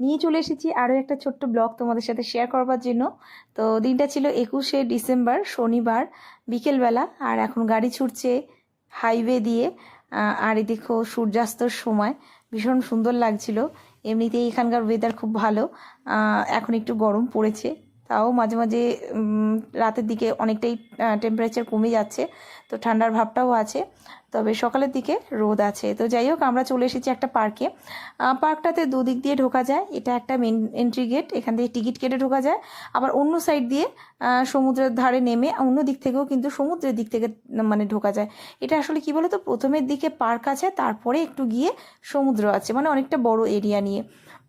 নিয়ে চলে এসেছি আরও একটা ছোট্ট ব্লগ তোমাদের সাথে শেয়ার করবার জন্য। তো দিনটা ছিল একুশে ডিসেম্বর, শনিবার, বিকেলবেলা, আর এখন গাড়ি ছুটছে হাইওয়ে দিয়ে আর এদিকেও সূর্যাস্তর সময়। ভীষণ সুন্দর লাগছিল। এমনিতেই এখানকার ওয়েদার খুব ভালো। এখন একটু গরম পড়েছে। তাও মাঝে মাঝে রাতের দিকে অনেকটাই টেম্পারেচার কমে যাচ্ছে। তো ঠান্ডার ভাবটাও আছে। তবে সকালের দিকে রোদ আছে। তো যাই হোক, আমরা চলে এসেছি একটা পার্কে পার্কটাতে দুদিক দিয়ে ঢোকা যায়। এটা একটা মেন এন্ট্রি গেট এখান থেকে টিকিট কেটে ঢোকা যায়। আবার অন্য সাইড দিয়ে সমুদ্রের ধারে নেমে অন্য দিক থেকেও কিন্তু সমুদ্রের দিক থেকে মানে ঢোকা যায়। এটা আসলে কি বলতো, প্রথমের দিকে পার্ক আছে, তারপরে একটু গিয়ে সমুদ্র আছে মানে অনেকটা বড় এরিয়া নিয়ে।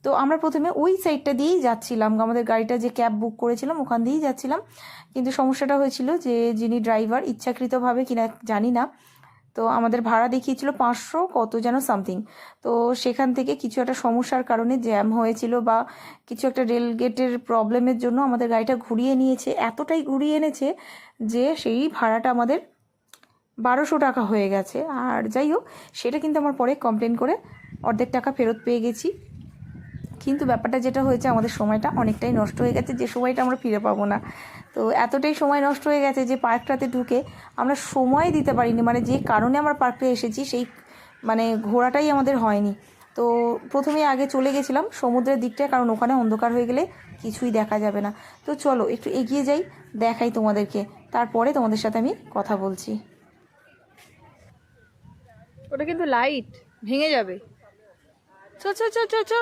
তো আমরা প্রথমে ওই সাইডটা দিয়েই যাচ্ছিলাম। আমাদের গাড়িটা যে ক্যাব বুক করেছিলাম, ওখান দিয়েই যাচ্ছিলাম। কিন্তু সমস্যাটা হয়েছিল যে, যিনি ড্রাইভার ইচ্ছাকৃতভাবে কিনা জানি না তো আমাদের ভাড়া দেখিয়েছিল পাঁচশো কত যেন সামথিং তো সেখান থেকে কিছু একটা সমস্যার কারণে জ্যাম হয়েছিল বা কিছু একটা রেল গেটের প্রবলেমের জন্য আমাদের গাড়িটা ঘুরিয়ে নিয়েছে। এতটাই ঘুরিয়ে এনেছে যে সেই ভাড়াটা আমাদের বারোশো টাকা হয়ে গেছে। আর যাই হোক, সেটা কিন্তু আমার পরে কমপ্লেন করে অর্ধেক টাকা ফেরত পেয়ে গেছি। কিন্তু ব্যাপারটা যেটা হয়েছে, আমাদের সময়টা অনেকটাই নষ্ট হয়ে গেছে। যে সময়টা আমরা ফিরে পাবো না। তো এতটাই সময় নষ্ট হয়ে গেছে যে পার্কটাতে ঢুকে আমরা সময় দিতে পারিনি। মানে যে কারণে আমরা পার্কে এসেছি, সেই মানে ঘোরাটাই আমাদের হয়নি। তো প্রথমে আগে চলে গেছিলাম সমুদ্রের দিকটায় কারণ ওখানে অন্ধকার হয়ে গেলে কিছুই দেখা যাবে না। তো চলো একটু এগিয়ে যাই, দেখাই তোমাদেরকে। তারপরে তোমাদের সাথে আমি কথা বলছি। ওটা কিন্তু লাইট, ভেঙে যাবে। চো চো চো চো, চ।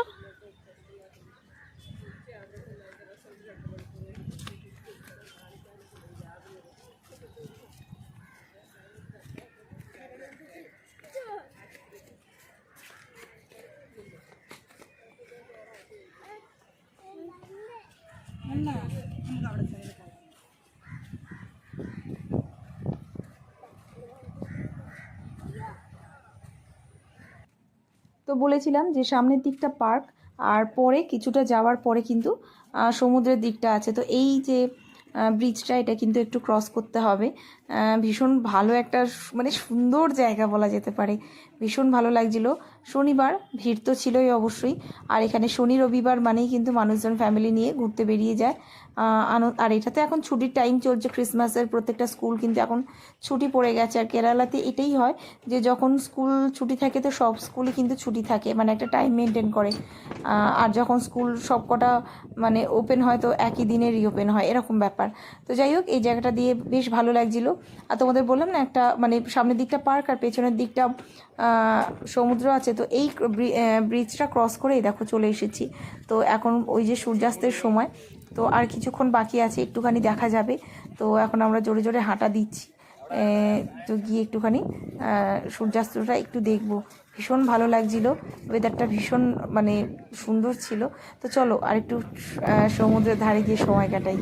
তো বলেছিলাম যে সামনের দিকটা পার্ক, আর পরে কিছুটা যাওয়ার পরে কিন্তু সমুদ্রের দিকটা আছে। তো এই যে ব্রিজটা এটা কিন্তু একটু ক্রস করতে হবে। ভীষণ ভালো একটা মানে সুন্দর জায়গা বলা যেতে পারে। ভীষণ ভালো লাগছিল। শনিবার ভিড় তো ছিলই অবশ্যই। আর এখানে শনি, রবিবার মানেই কিন্তু মানুষজন ফ্যামিলি নিয়ে ঘুরতে বেরিয়ে যায়। আর এটাতে এখন ছুটির টাইম চলছে ক্রিসমাসের প্রত্যেকটা স্কুল কিন্তু এখন ছুটি পড়ে গেছে। আর কেরালাতে এটাই হয় যে যখন স্কুল ছুটি থাকে তো সব স্কুলে কিন্তু ছুটি থাকে। মানে একটা টাইম মেনটেন করে। আর যখন স্কুল সব কটা মানে ওপেন হয় তো একই দিনে রিওপেন হয়। এরকম ব্যাপার। তো যাই হোক, এই জায়গাটা দিয়ে বেশ ভালো লাগছিল। আর তোমাদের বললাম না, একটা মানে সামনের দিকটা পার্ক আর পেছনের দিকটা সমুদ্র আছে, তো এই ব্রিজটা ক্রস করেই দেখো চলে এসেছি। তো এখন ওই যে সূর্যাস্তের সময়, তো আর কিছুক্ষণ বাকি আছে, একটুখানি দেখা যাবে। তো এখন আমরা জোরে জোরে হাঁটা দিচ্ছি। তো গিয়ে একটুখানি সূর্যাস্তটা একটু দেখব। ভীষণ ভালো লাগছিল ওয়েদারটা ভীষণ মানে সুন্দর ছিল। তো চলো আর একটু সমুদ্রের ধারে গিয়ে সময় কাটাই।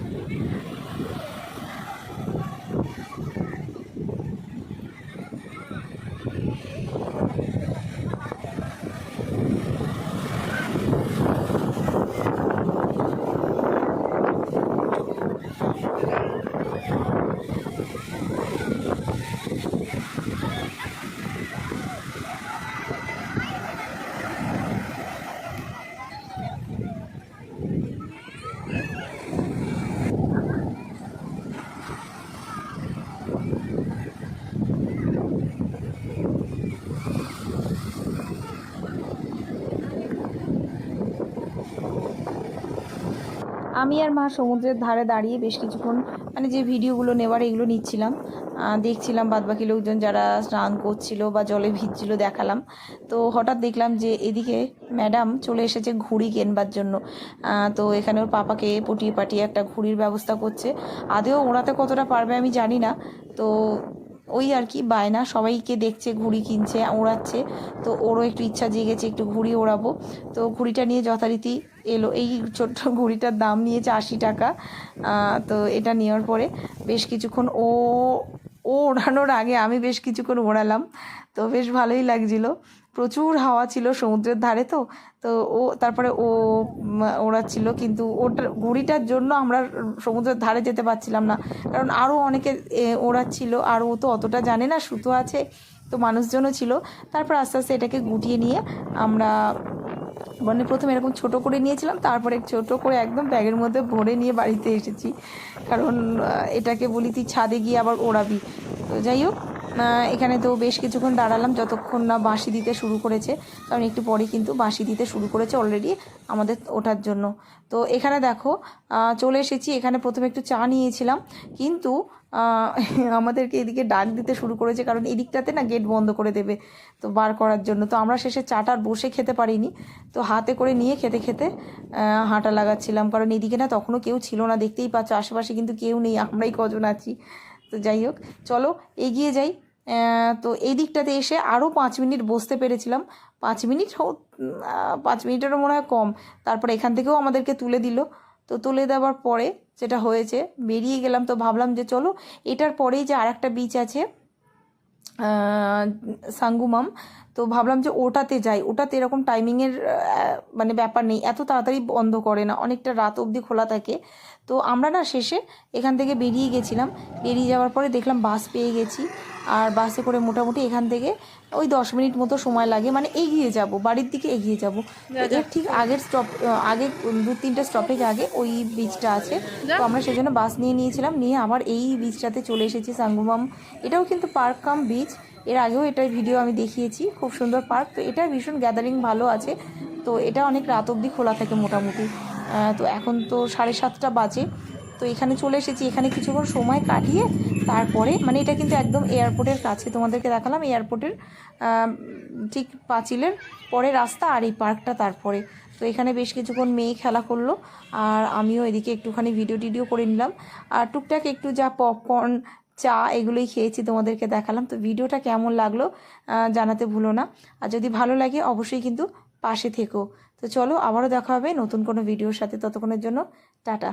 আমি আর মা সমুদ্রের ধারে দাঁড়িয়ে বেশ কিছুক্ষণ মানে যে ভিডিওগুলো নেওয়ার এগুলো নিচ্ছিলাম। দেখছিলাম বাদবাকি লোকজন যারা স্নান করছিল বা জলে ভিজছিল দেখালাম। তো হঠাৎ দেখলাম যে এদিকে ম্যাডাম চলে এসেছে ঘুড়ি কেনবার জন্য। তো এখানে ওর পাপাকে পটিয়ে পাটিয়ে একটা ঘুড়ির ব্যবস্থা করছে। আদেও ওড়াতে কতটা পারবে আমি জানি না। তো ওই আর কি, বায়না সবাইকে দেখছে, ঘুড়ি কিনছে, ওড়াচ্ছে। তো ওরও একটু ইচ্ছা জেগেছে একটু ঘুড়ি ওড়াবো। তো ঘুড়িটা নিয়ে যথারীতি এলো, এই ছোট্ট ঘুড়িটার দাম নিয়েছে আশি টাকা। তো এটা নেওয়ার পরে বেশ কিছুক্ষণ ও ও ওড়ানোর আগে আমি বেশ কিছুক্ষণ ওড়ালাম। তো বেশ ভালোই লাগছিল। প্রচুর হাওয়া ছিল সমুদ্রের ধারে তো তো ও, তারপরে ও ওড়াচ্ছিল। কিন্তু ওটার ঘুড়িটার জন্য আমরা সমুদ্রের ধারে যেতে পারছিলাম না। কারণ আরও অনেকে ওড়াচ্ছিল। আর ও তো অতটা জানে না, সুতো আছে, তো মানুষজনও ছিল। তারপর আস্তে আস্তে এটাকে গুটিয়ে নিয়ে আমরা মানে প্রথমে এরকম ছোট করে নিয়েছিলাম, তারপরে ছোট করে একদম ব্যাগের মধ্যে ভরে নিয়ে বাড়িতে এসেছি। কারণ এটাকে বলি তুই ছাদে গিয়ে আবার ওড়াবি। তো যাই হোক এখানে তো বেশ কিছুক্ষণ দাঁড়ালাম, যতক্ষণ না বাঁশি দিতে শুরু করেছে। কারণ একটু পরে কিন্তু বাঁশি দিতে শুরু করেছে অলরেডি আমাদের ওঠার জন্য। তো এখানে দেখো চলে এসেছি। এখানে প্রথমে একটু চা নিয়েছিলাম, কিন্তু আমাদেরকে এদিকে ডাক দিতে শুরু করেছে, কারণ এদিকটাতে না গেট বন্ধ করে দেবে তো বার করার জন্য। তো আমরা শেষে চাটার বসে খেতে পারিনি, তো হাতে করে নিয়ে খেতে খেতে হাঁটা লাগাচ্ছিলাম। কারণ এদিকে না তখনও কেউ ছিল না, দেখতেই পাচ্ছ আশেপাশে কিন্তু কেউ নেই, আমরাই কজন আছি। তো যাই হোক, চলো এগিয়ে যাই। তো এই দিকটাতে এসে আরও পাঁচ মিনিট বসতে পেরেছিলাম। পাঁচ মিনিট পাঁচ মিনিটেরও মনে হয় কম। তারপর এখান থেকেও আমাদেরকে তুলে দিল। তো তুলে দেওয়ার পরে যেটা হয়েছে, বেরিয়ে গেলাম তো ভাবলাম যে চলো, এটার পরেই যে আর একটা বিচ আছে সাঙ্গুমাম তো ভাবলাম যে ওটাতে যাই। ওটাতে এরকম টাইমিংয়ের মানে ব্যাপার নেই। এত তাড়াতাড়ি বন্ধ করে না। অনেকটা রাত অবধি খোলা থাকে। তো আমরা না শেষে এখান থেকে বেরিয়ে গেছিলাম। বেরিয়ে যাওয়ার পরে দেখলাম বাস পেয়ে গেছি। আর বাসে করে মোটামুটি এখান থেকে ওই দশ মিনিট মতো সময় লাগে। মানে এগিয়ে যাব বাড়ির দিকে এগিয়ে যাব। এর ঠিক আগের স্টপ আগে দু তিনটে স্টপেজ আগে ওই বিচটা আছে। তো আমরা সেজন্য বাস নিয়ে নিয়েছিলাম। নিয়ে আবার এই বিচটাতে চলে এসেছি সাঙ্গুমাম। এটাও কিন্তু পার্ক কাম বিচ এর আগেও এটার ভিডিও আমি দেখিয়েছি, খুব সুন্দর পার্ক তো এটা ভীষণ গ্যাদারিং ভালো আছে। তো এটা অনেক রাত অবধি খোলা থাকে মোটামুটি। তো এখন তো সাড়ে সাতটা বাজে। তো এখানে চলে এসেছি, এখানে কিছুক্ষণ সময় কাটিয়ে তারপরে মানে এটা কিন্তু একদম এয়ারপোর্টের কাছে, তোমাদেরকে দেখালাম এয়ারপোর্টের ঠিক পাঁচিলের পরে রাস্তা আর এই পার্কটা তারপরে। তো এখানে বেশ কিছুক্ষণ মেয়ে খেলা করল, আর আমিও এদিকে একটুখানি ভিডিও টিডিও করে নিলাম। আর টুকটাক একটু যা পপকর্ন চা এগুলোই খেয়েছি তোমাদেরকে দেখালাম। তো ভিডিওটা কেমন লাগল জানাতে ভুলো না। আর যদি ভালো লাগে, অবশ্যই কিন্তু পাশে থেকো। তো চলো আবারও দেখা হবে নতুন কোনো ভিডিওর সাথে। ততক্ষণের জন্য টাটা।